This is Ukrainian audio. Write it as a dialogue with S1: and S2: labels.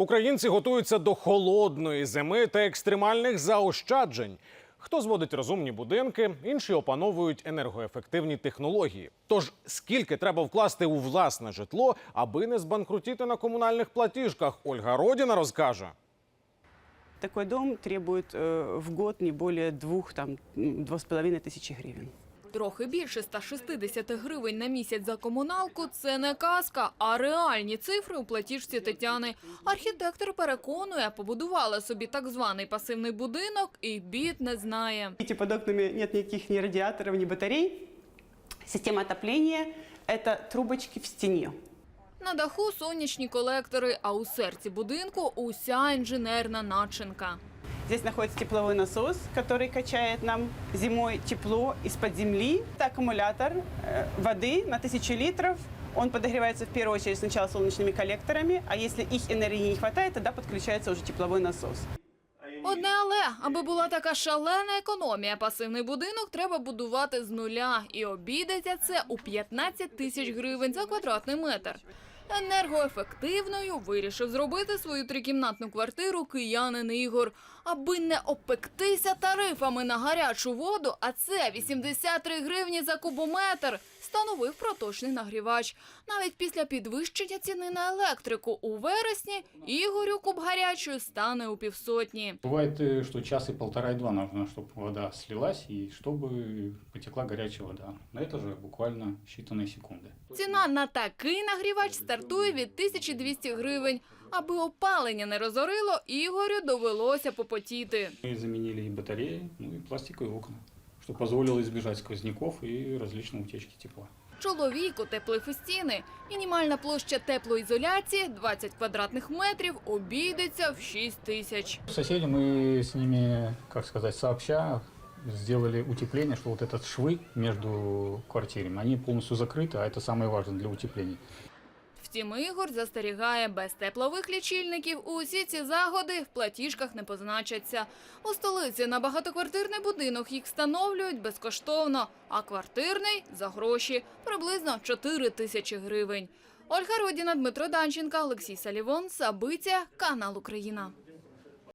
S1: Українці готуються до холодної зими та екстремальних заощаджень. Хто зводить розумні будинки, інші опановують енергоефективні технології. Тож скільки треба вкласти у власне житло, аби не збанкрутіти на комунальних платіжках? Ольга Родіна розкаже.
S2: Такой дом требует э, в год не более двух, там, два с половиной тысячи гривен.
S3: Трохи більше 160 гривень на місяць за комуналку – це не казка, а реальні цифри у платіжці Тетяни. Архітектор переконує, побудувала собі так званий пасивний будинок і бід не знає.
S2: Видите, под окнами нет никаких ни радиаторов, ни батарей. Система отопления – это трубочки в стене.
S3: На даху сонячні колектори, а у серці будинку уся інженерна начинка.
S2: Здесь находится тепловой насос, который качает нам зимой тепло из-под земли. Это аккумулятор э, воды на 1000 литров. Он подогревается в первую очередь сначала солнечными коллекторами, а если их энергии не хватает, тогда подключается уже тепловой насос.
S3: Одне але, аби була така шалена економія, пасивний будинок треба будувати з нуля. І обійдеться це у 15 тисяч гривень за квадратний метр. Енергоефективною вирішив зробити свою трикімнатну квартиру киянин Ігор, аби не опектися тарифами на гарячу воду, а це 83 гривні за кубометр Встановив проточний нагрівач. Навіть після підвищення ціни на електрику у вересні Ігорю куб гарячої стане у півсотні.
S4: Бывает, э, что час и полтора, и два нужно, чтобы вода слилась и чтобы потекла горячая вода. Но это же буквально считанные секунды.
S3: Ціна на такий нагрівач стартує від 1200 гривень. Аби опалення не розорило, Ігорю довелося попотіти.
S4: Мы заменили и батареи, ну и пластиковые окна, что позволило избежать сквозняков и различной утечки тепла.
S3: Чоловіку теплих стіни. Мінімальна площа теплоізоляції 20 квадратних метрів обійдеться в 6 тисяч.
S4: Соседи мы с ними, как сказать, сообща сделали утепление, что вот этот швы между квартирами, они полностью закрыты, а это самое важное для утепления.
S3: Втім, Ігор застерігає, без теплових лічильників усі ці загоди в платіжках не позначаться. У столиці на багатоквартирний будинок їх встановлюють безкоштовно, а квартирний – за гроші – приблизно 4 тисячі гривень. Ольга Родіна, Дмитро Данченка, Олексій Салівон, Сабиця, канал Україна.